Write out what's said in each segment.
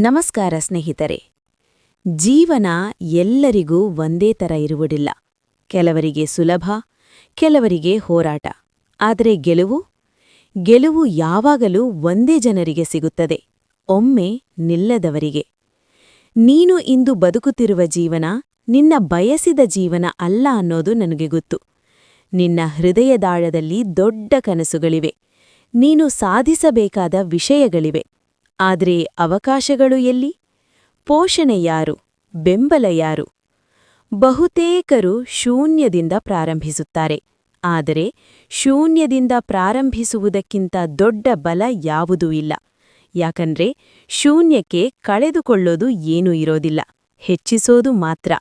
ನಮಸ್ಕಾರ ಸ್ನೇಹಿತರೆ. ಜೀವನ ಎಲ್ಲರಿಗೂ ಒಂದೇ ಥರ ಇರುವುದಿಲ್ಲ. ಕೆಲವರಿಗೆ ಸುಲಭ, ಕೆಲವರಿಗೆ ಹೋರಾಟ. ಆದರೆ ಗೆಲುವು? ಗೆಲುವು ಯಾವಾಗಲೂ ಒಂದೇ ಜನರಿಗೆ ಸಿಗುತ್ತದೆ, ಒಮ್ಮೆ ನಿಲ್ಲದವರಿಗೆ. ನೀನು ಇಂದು ಬದುಕುತ್ತಿರುವ ಜೀವನ, ನಿನ್ನ ಬಯಸಿದ ಜೀವನ ಅಲ್ಲ ಅನ್ನೋದು ನನಗೆ ಗೊತ್ತು. ನಿನ್ನ ಹೃದಯದಾಳದಲ್ಲಿ ದೊಡ್ಡ ಕನಸುಗಳಿವೆ. ನೀನು ಸಾಧಿಸಬೇಕಾದ ವಿಷಯಗಳಿವೆ. ಆದರೆ ಅವಕಾಶಗಳು ಎಲ್ಲಿ? ಪೋಷಣೆ ಯಾರು? ಬೆಂಬಲ ಯಾರು? ಬಹುತೇಕರು ಶೂನ್ಯದಿಂದ ಪ್ರಾರಂಭಿಸುತ್ತಾರೆ. ಆದರೆ ಶೂನ್ಯದಿಂದ ಪ್ರಾರಂಭಿಸುವುದಕ್ಕಿಂತ ದೊಡ್ಡ ಬಲ ಯಾವುದೂ ಇಲ್ಲ. ಯಾಕಂದ್ರೆ ಶೂನ್ಯಕ್ಕೆ ಕಳೆದುಕೊಳ್ಳೋದು ಏನೂ ಇರೋದಿಲ್ಲ. ಹೆಚ್ಚಿಸೋದು ಮಾತ್ರ.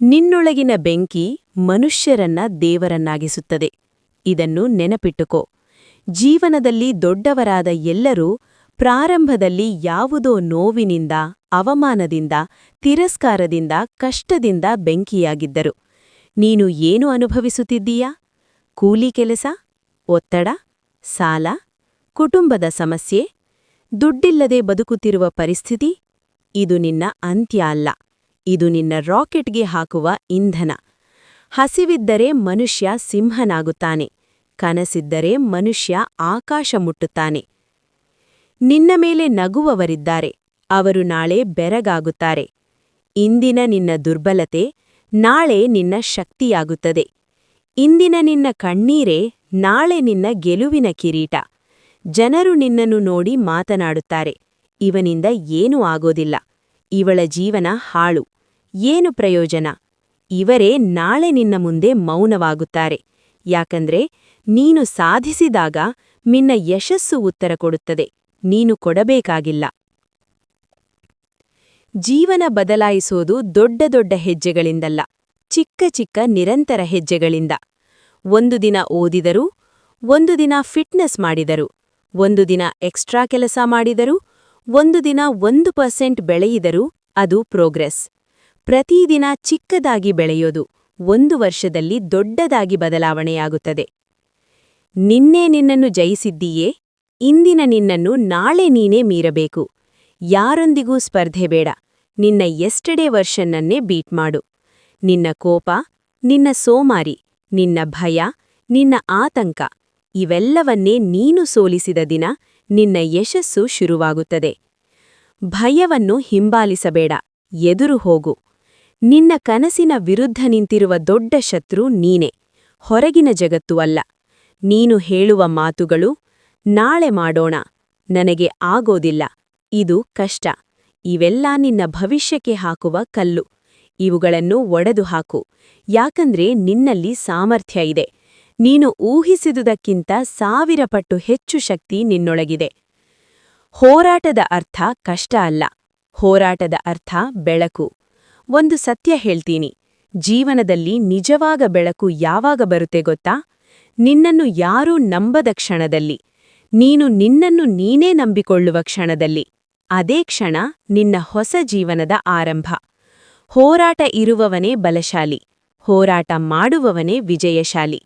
ನಿನ್ನೊಳಗಿನ ಬೆಂಕಿ ಮನುಷ್ಯರನ್ನ ದೇವರನ್ನಾಗಿಸುತ್ತದೆ. ಇದನ್ನು ನೆನಪಿಟ್ಟುಕೋ. ಜೀವನದಲ್ಲಿ ದೊಡ್ಡವರಾದ ಎಲ್ಲರೂ ಪ್ರಾರಂಭದಲ್ಲಿ ಯಾವುದೋ ನೋವಿನಿಂದ, ಅವಮಾನದಿಂದ, ತಿರಸ್ಕಾರದಿಂದ, ಕಷ್ಟದಿಂದ ಬೆಂಕಿಯಾಗಿದ್ದರು. ನೀನು ಏನು ಅನುಭವಿಸುತ್ತಿದ್ದೀಯಾ? ಕೂಲಿ ಕೆಲಸ? ಒತ್ತಡ? ಸಾಲ? ಕುಟುಂಬದ ಸಮಸ್ಯೆ? ದುಡ್ಡಿಲ್ಲದೆ ಬದುಕುತ್ತಿರುವ ಪರಿಸ್ಥಿತಿ? ಇದು ನಿನ್ನ ಅಂತ್ಯ ಅಲ್ಲ. ಇದು ನಿನ್ನ ರಾಕೆಟ್ಗೆ ಹಾಕುವ ಇಂಧನ. ಹಸಿವಿದ್ದರೆ ಮನುಷ್ಯ ಸಿಂಹನಾಗುತ್ತಾನೆ. ಕನಸಿದ್ದರೆ ಮನುಷ್ಯ ಆಕಾಶ ಮುಟ್ಟುತ್ತಾನೆ. ನಿನ್ನ ಮೇಲೆ ನಗುವವರಿದ್ದಾರೆ. ಅವರು ನಾಳೆ ಬೆರಗಾಗುತ್ತಾರೆ. ಇಂದಿನ ನಿನ್ನ ದುರ್ಬಲತೆ ನಾಳೆ ನಿನ್ನ ಶಕ್ತಿಯಾಗುತ್ತದೆ. ಇಂದಿನ ನಿನ್ನ ಕಣ್ಣೀರೇ ನಾಳೆ ನಿನ್ನ ಗೆಲುವಿನ ಕಿರೀಟ. ಜನರು ನಿನ್ನನ್ನು ನೋಡಿ ಮಾತನಾಡುತ್ತಾರೆ. ಇವನಿಂದ ಏನೂ ಆಗೋದಿಲ್ಲ. ಇವಳ ಜೀವನ ಹಾಳು. ಏನು ಪ್ರಯೋಜನ? ಇವರೇ ನಾಳೆ ನಿನ್ನ ಮುಂದೆ ಮೌನವಾಗುತ್ತಾರೆ. ಯಾಕಂದ್ರೆ ನೀನು ಸಾಧಿಸಿದಾಗ ನಿನ್ನ ಯಶಸ್ಸು ಉತ್ತರ ಕೊಡುತ್ತದೆ. ನೀನು ಕೊಡಬೇಕಾಗಿಲ್ಲ. ಜೀವನ ಬದಲಾಯಿಸೋದು ದೊಡ್ಡ ದೊಡ್ಡ ಹೆಜ್ಜೆಗಳಿಂದಲ್ಲ, ಚಿಕ್ಕ ಚಿಕ್ಕ ನಿರಂತರ ಹೆಜ್ಜೆಗಳಿಂದ. ಒಂದು ದಿನ ಓದಿದರು, ಒಂದು ದಿನ ಫಿಟ್ನೆಸ್ ಮಾಡಿದರು, ಒಂದು ದಿನ ಎಕ್ಸ್ಟ್ರಾ ಕೆಲಸ ಮಾಡಿದರು, ಒಂದು ದಿನ ಒಂದು ಪರ್ಸೆಂಟ್ ಬೆಳೆಯಿದರು, ಅದು ಪ್ರೋಗ್ರೆಸ್. ಪ್ರತಿದಿನ ಚಿಕ್ಕದಾಗಿ ಬೆಳೆಯೋದು ಒಂದು ವರ್ಷದಲ್ಲಿ ದೊಡ್ಡದಾಗಿ ಬದಲಾವಣೆಯಾಗುತ್ತದೆ. ನಿನ್ನೆ ನಿನ್ನನ್ನು ಜಯಿಸಿದ್ದೀಯೇ? ಇಂದಿನ ನಿನ್ನನ್ನು ನಾಳೆ ನೀನೇ ಮೀರಬೇಕು. ಯಾರೊಂದಿಗೂ ಸ್ಪರ್ಧೆ ಬೇಡ. ನಿನ್ನ ಎಸ್ಟಡೇ ವರ್ಷನ್ನನ್ನೇ ಬೀಟ್ ಮಾಡು. ನಿನ್ನ ಕೋಪ, ನಿನ್ನ ಸೋಮಾರಿ, ನಿನ್ನ ಭಯ, ನಿನ್ನ ಆತಂಕ, ಇವೆಲ್ಲವನ್ನೇ ನೀನು ಸೋಲಿಸಿದ ದಿನ ನಿನ್ನ ಯಶಸ್ಸು ಶುರುವಾಗುತ್ತದೆ. ಭಯವನ್ನು ಹಿಂಬಾಲಿಸಬೇಡ. ಎದುರು ಹೋಗು. ನಿನ್ನ ಕನಸಿನ ವಿರುದ್ಧ ನಿಂತಿರುವ ದೊಡ್ಡ ಶತ್ರು ನೀನೆ. ಹೊರಗಿನ ಜಗತ್ತು ಅಲ್ಲ. ನೀನು ಹೇಳುವ ಮಾತುಗಳು ನಾಳೆ ಮಾಡೋಣ. ನನಗೆ ಆಗೋದಿಲ್ಲ. ಇದು ಕಷ್ಟ. ಇವೆಲ್ಲ ನಿನ್ನ ಭವಿಷ್ಯಕ್ಕೆ ಹಾಕುವ ಕಲ್ಲು. ಇವುಗಳನ್ನು ಒಡೆದು ಹಾಕು. ಯಾಕಂದ್ರೆ ನಿನ್ನಲ್ಲಿ ಸಾಮರ್ಥ್ಯ ಇದೆ. ನೀನು ಊಹಿಸಿದುದಕ್ಕಿಂತ ಸಾವಿರ ಪಟ್ಟು ಹೆಚ್ಚು ಶಕ್ತಿ ನಿನ್ನೊಳಗಿದೆ. ಹೋರಾಟದ ಅರ್ಥ ಕಷ್ಟ ಅಲ್ಲ. ಹೋರಾಟದ ಅರ್ಥ ಬೆಳಕು. ಒಂದು ಸತ್ಯ ಹೇಳ್ತೀನಿ. ಜೀವನದಲ್ಲಿ ನಿಜವಾಗ ಬೆಳಕು ಯಾವಾಗ ಬರುತ್ತೆ ಗೊತ್ತಾ? ನಿನ್ನನ್ನು ಯಾರೂ ನಂಬದ ಕ್ಷಣದಲ್ಲಿ. ನೀನು ನಿನ್ನನ್ನು ನೀನೇ ನಂಬಿಕೊಳ್ಳುವ ಕ್ಷಣದಲ್ಲಿ. ಅದೇ ಕ್ಷಣ ನಿನ್ನ ಹೊಸ ಜೀವನದ ಆರಂಭ. ಹೋರಾಟ ಇರುವವನೇ ಬಲಶಾಲಿ. ಹೋರಾಟ ಮಾಡುವವನೇ ವಿಜಯಶಾಲಿ.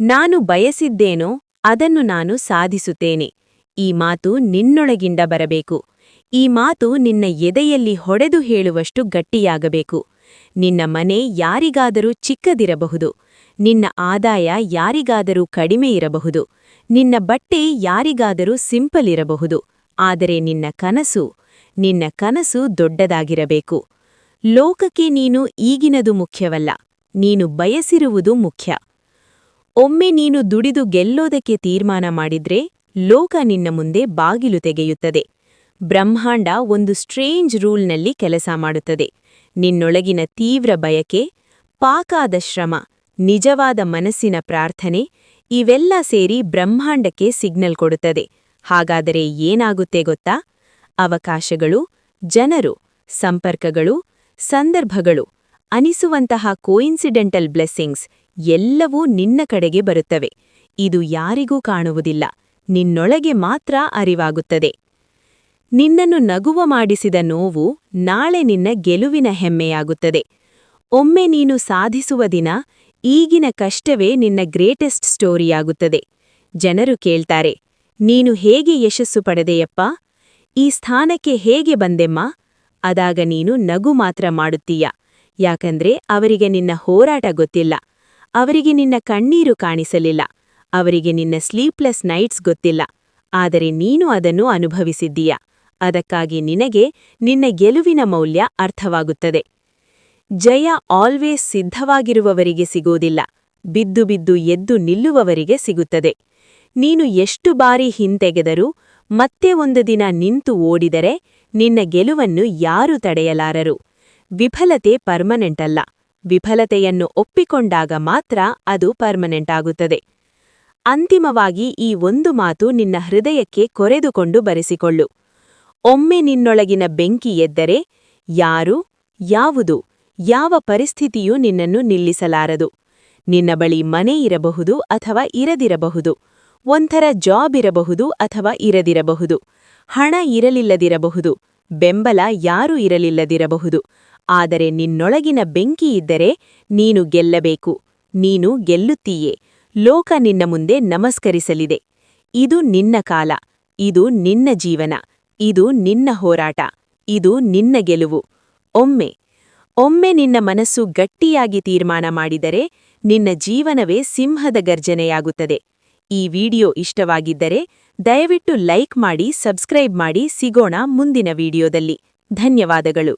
ನಾನು ಬಯಸಿದ್ದೇನೋ ಅದನ್ನು ನಾನು ಸಾಧಿಸುತ್ತೇನೆ. ಈ ಮಾತು ನಿನ್ನೊಳಗಿಂದ ಬರಬೇಕು. ಈ ಮಾತು ನಿನ್ನ ಎದೆಯಲ್ಲಿ ಹೊಡೆದು ಹೇಳುವಷ್ಟು ಗಟ್ಟಿಯಾಗಬೇಕು. ನಿನ್ನ ಮನೆ ಯಾರಿಗಾದರೂ ಚಿಕ್ಕದಿರಬಹುದು. ನಿನ್ನ ಆದಾಯ ಯಾರಿಗಾದರೂ ಕಡಿಮೆ ಇರಬಹುದು. ನಿನ್ನ ಬಟ್ಟೆ ಯಾರಿಗಾದರೂ ಸಿಂಪಲ್ ಇರಬಹುದು, ಆದರೆ ನಿನ್ನ ಕನಸು ನಿನ್ನ ಕನಸು ದೊಡ್ಡದಾಗಿರಬೇಕು. ಲೋಕಕ್ಕೆ ನೀನು ಈಗಿನದು ಮುಖ್ಯವಲ್ಲ, ನೀನು ಬಯಸಿರುವುದು ಮುಖ್ಯ. ಒಮ್ಮೆ ನೀನು ದುಡಿದು ಗೆಲ್ಲೋದಕ್ಕೆ ತೀರ್ಮಾನ ಮಾಡಿದ್ರೆ, ಲೋಕ ನಿನ್ನ ಮುಂದೆ ಬಾಗಿಲು ತೆಗೆಯುತ್ತದೆ. ಬ್ರಹ್ಮಾಂಡ ಒಂದು ಸ್ಟ್ರೇಂಜ್ ರೂಲ್ನಲ್ಲಿ ಕೆಲಸ ಮಾಡುತ್ತದೆ. ನಿನ್ನೊಳಗಿನ ತೀವ್ರ ಬಯಕೆ, ಪಾಕಾದ ಶ್ರಮ, ನಿಜವಾದ ಮನಸ್ಸಿನ ಪ್ರಾರ್ಥನೆ ಇವೆಲ್ಲ ಸೇರಿ ಬ್ರಹ್ಮಾಂಡಕ್ಕೆ ಸಿಗ್ನಲ್ ಕೊಡುತ್ತದೆ. ಹಾಗಾದರೆ ಏನಾಗುತ್ತೆ ಗೊತ್ತಾ? ಅವಕಾಶಗಳು, ಜನರು, ಸಂಪರ್ಕಗಳು, ಸಂದರ್ಭಗಳು, ಅನಿಸುವಂತಹ ಕೋಇನ್ಸಿಡೆಂಟಲ್ ಬ್ಲೆಸ್ಸಿಂಗ್ಸ್ ಎಲ್ಲವೂ ನಿನ್ನ ಕಡೆಗೆ ಬರುತ್ತವೆ. ಇದು ಯಾರಿಗೂ ಕಾಣುವುದಿಲ್ಲ. ನಿನ್ನೊಳಗೆ ಮಾತ್ರ ಅರಿವಾಗುತ್ತದೆ. ನಿನ್ನನ್ನು ನಗುವ ಮಾಡಿಸಿದ ನೋವು ನಾಳೆ ನಿನ್ನ ಗೆಲುವಿನ ಹೆಮ್ಮೆಯಾಗುತ್ತದೆ. ಒಮ್ಮೆ ನೀನು ಸಾಧಿಸುವ ದಿನ ಈಗಿನ ಕಷ್ಟವೇ ನಿನ್ನ ಗ್ರೇಟೆಸ್ಟ್ ಸ್ಟೋರಿಯಾಗುತ್ತದೆ. ಜನರು ಕೇಳ್ತಾರೆ, ನೀನು ಹೇಗೆ ಯಶಸ್ಸು ಪಡೆದೆಯಪ್ಪ? ಈ ಸ್ಥಾನಕ್ಕೆ ಹೇಗೆ ಬಂದೆಮ್ಮ? ಅದಾಗ ನೀನು ನಗು ಮಾತ್ರ ಮಾಡುತ್ತೀಯ. ಯಾಕಂದ್ರೆ ಅವರಿಗೆ ನಿನ್ನ ಹೋರಾಟ ಗೊತ್ತಿಲ್ಲ. ಅವರಿಗೆ ನಿನ್ನ ಕಣ್ಣೀರು ಕಾಣಿಸಲಿಲ್ಲ. ಅವರಿಗೆ ನಿನ್ನ ಸ್ಲೀಪ್ಲೆಸ್ ನೈಟ್ಸ್ ಗೊತ್ತಿಲ್ಲ. ಆದರೆ ನೀನು ಅದನ್ನು ಅನುಭವಿಸಿದ್ದೀಯ. ಅದಕ್ಕಾಗಿ ನಿನಗೆ ನಿನ್ನ ಗೆಲುವಿನ ಮೌಲ್ಯ ಅರ್ಥವಾಗುತ್ತದೆ. ಜಯ ಆಲ್ವೇಸ್ ಸಿದ್ಧವಾಗಿರುವವರಿಗೆ ಸಿಗೋದಿಲ್ಲ ಬಿದ್ದು ಬಿದ್ದು ಎದ್ದು ನಿಲ್ಲುವವರಿಗೆ ಸಿಗುತ್ತದೆ. ನೀನು ಎಷ್ಟು ಬಾರಿ ಹಿಂತೆಗೆದರೂ, ಮತ್ತೆ ಒಂದು ದಿನ ನಿಂತು ಓಡಿದರೆ, ನಿನ್ನ ಗೆಲುವನ್ನು ಯಾರು ತಡೆಯಲಾರರು. ವಿಫಲತೆ ಪರ್ಮನೆಂಟ್ ಅಲ್ಲ ವಿಫಲತೆಯನ್ನು ಒಪ್ಪಿಕೊಂಡಾಗ ಮಾತ್ರ ಅದು ಪರ್ಮನೆಂಟ್ ಆಗುತ್ತದೆ. ಅಂತಿಮವಾಗಿ ಈ ಒಂದು ಮಾತು ನಿನ್ನ ಹೃದಯಕ್ಕೆ ಕೊರೆದುಕೊಂಡು ಬರೆಸಿಕೊಳ್ಳು. ಒಮ್ಮೆ ನಿನ್ನೊಳಗಿನ ಬೆಂಕಿ ಎದ್ದರೆ, ಯಾರು? ಯಾವುದು? ಯಾವ ಪರಿಸ್ಥಿತಿಯೂ ನಿನ್ನನ್ನು ನಿಲ್ಲಿಸಲಾರದು. ನಿನ್ನ ಬಳಿ ಮನೆ ಇರಬಹುದು ಅಥವಾ ಇರದಿರಬಹುದು. ಒಂಥರ ಜಾಬ್ ಇರಬಹುದು ಅಥವಾ ಇರದಿರಬಹುದು. ಹಣ ಇರಲಿಲ್ಲದಿರಬಹುದು. ಬೆಂಬಲ ಯಾರೂ ಇರಲಿಲ್ಲದಿರಬಹುದು. ಆದರೆ ನಿನ್ನೊಳಗಿನ ಬೆಂಕಿ ಇದ್ದರೆ ನೀನು ಗೆಲ್ಲಬೇಕು. ನೀನು ಗೆಲ್ಲುತ್ತೀಯೇ. ಲೋಕ ನಿನ್ನ ಮುಂದೆ ನಮಸ್ಕರಿಸಲಿದೆ. ಇದು ನಿನ್ನ ಕಾಲ. ಇದು ನಿನ್ನ ಜೀವನ. ಇದು ನಿನ್ನ ಹೋರಾಟ. ಇದು ನಿನ್ನ ಗೆಲುವು. ಒಮ್ಮೆ ಒಮ್ಮೆ ನಿನ್ನ ಮನಸ್ಸು ಗಟ್ಟಿಯಾಗಿ ತೀರ್ಮಾನ ಮಾಡಿದರೆ ನಿನ್ನ ಜೀವನವೇ ಸಿಂಹದ ಗರ್ಜನೆಯಾಗುತ್ತದೆ. ಈ ವಿಡಿಯೋ ಇಷ್ಟವಾಗಿದ್ದರೆ ದಯವಿಟ್ಟು ಲೈಕ್ ಮಾಡಿ, ಸಬ್ಸ್ಕ್ರೈಬ್ ಮಾಡಿ, ಸಿಗೋಣ ಮುಂದಿನ ವಿಡಿಯೋದಲ್ಲಿ. ಧನ್ಯವಾದಗಳು.